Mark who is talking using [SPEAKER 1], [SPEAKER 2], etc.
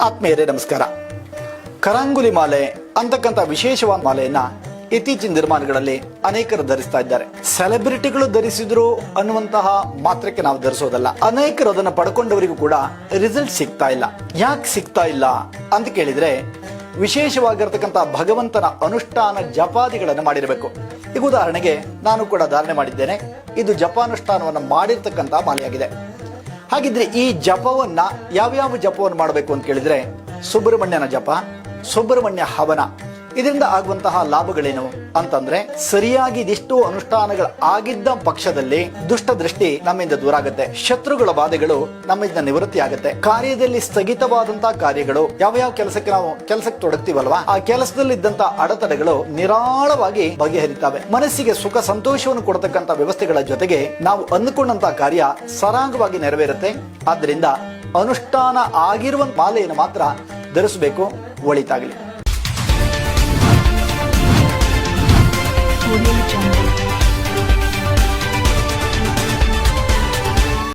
[SPEAKER 1] ಆತ್ಮೀಯರೇ, ನಮಸ್ಕಾರ. ಕರಾಂಗುಲಿ ಮಾಲೆ, ಅಂತಕ್ಕಂಥ ವಿಶೇಷವಾದ ಮಾಲೆಯನ್ನ ಇತ್ತೀಚಿನ ನಿರ್ಮಾಣಗಳಲ್ಲಿ ಅನೇಕರು ಧರಿಸ್ತಾ ಇದ್ದಾರೆ. ಸೆಲೆಬ್ರಿಟಿಗಳು ಧರಿಸಿದ್ರು ಅನ್ನುವಂತಹ ಮಾತ್ರಕ್ಕೆ ನಾವು ಧರಿಸೋದಲ್ಲ. ಅನೇಕರು ಅದನ್ನ ಪಡ್ಕೊಂಡವರಿಗೂ ಕೂಡ ರಿಸಲ್ಟ್ ಸಿಗ್ತಾ ಇಲ್ಲ. ಯಾಕೆ ಸಿಗ್ತಾ ಇಲ್ಲ ಅಂತ ಕೇಳಿದ್ರೆ, ವಿಶೇಷವಾಗಿರ್ತಕ್ಕಂಥ ಭಗವಂತನ ಅನುಷ್ಠಾನ ಜಪಾದಿಗಳನ್ನು ಮಾಡಿರಬೇಕು. ಈಗ ಉದಾಹರಣೆಗೆ ನಾನು ಕೂಡ ಧಾರಣೆ ಮಾಡಿದ್ದೇನೆ, ಇದು ಜಪಾನುಷ್ಠಾನವನ್ನು ಮಾಡಿರ್ತಕ್ಕಂಥ ಮಾಲೆಯಾಗಿದೆ. ಹಾಗಿದ್ರೆ ಈ ಜಪವನ್ನ ಯಾವ್ಯಾವ ಜಪವನ್ನು ಮಾಡಬೇಕು ಅಂತ ಕೇಳಿದ್ರೆ ಸುಬ್ರಹ್ಮಣ್ಯನ ಜಪ ಸುಬ್ರಹ್ಮಣ್ಯ ಹವನ. ಇದರಿಂದ ಆಗುವಂತಹ ಲಾಭಗಳೇನು ಅಂತಂದ್ರೆ ಸರಿಯಾಗಿ ಇದಿಷ್ಟು ಅನುಷ್ಠಾನಗಳು ಆಗಿದ್ದ ಪಕ್ಷದಲ್ಲಿ ದುಷ್ಟ ದೃಷ್ಟಿ ನಮ್ಮಿಂದ ದೂರ ಆಗುತ್ತೆ. ಶತ್ರುಗಳ ಬಾಧೆಗಳು ನಮ್ಮಿಂದ ನಿವೃತ್ತಿ ಆಗುತ್ತೆ. ಕಾರ್ಯದಲ್ಲಿ ಸ್ಥಗಿತವಾದಂತಹ ಕಾರ್ಯಗಳು ಯಾವ ಯಾವ ಕೆಲಸಕ್ಕೆ ನಾವು ಕೆಲಸಕ್ಕೆ ತೊಡಗ್ತೀವಲ್ವಾ? ಆ ಕೆಲಸದಲ್ಲಿ ಇದ್ದಂತ ಅಡೆತಡೆಗಳು ನಿರಾಳವಾಗಿ ಬಗೆಹರಿತಾವೆ. ಮನಸ್ಸಿಗೆ ಸುಖ ಸಂತೋಷವನ್ನು ಕೊಡತಕ್ಕಂತ ವ್ಯವಸ್ಥೆಗಳ ಜೊತೆಗೆ ನಾವು ಅಂದುಕೊಂಡಂತ ಕಾರ್ಯ ಸರಾಗವಾಗಿ ನೆರವೇರುತ್ತೆ. ಆದ್ದರಿಂದ ಅನುಷ್ಠಾನ ಆಗಿರುವ ಮಾಲೆಯನ್ನು ಮಾತ್ರ ಧರಿಸಬೇಕು, ಒಳಿತಾಗಲಿ.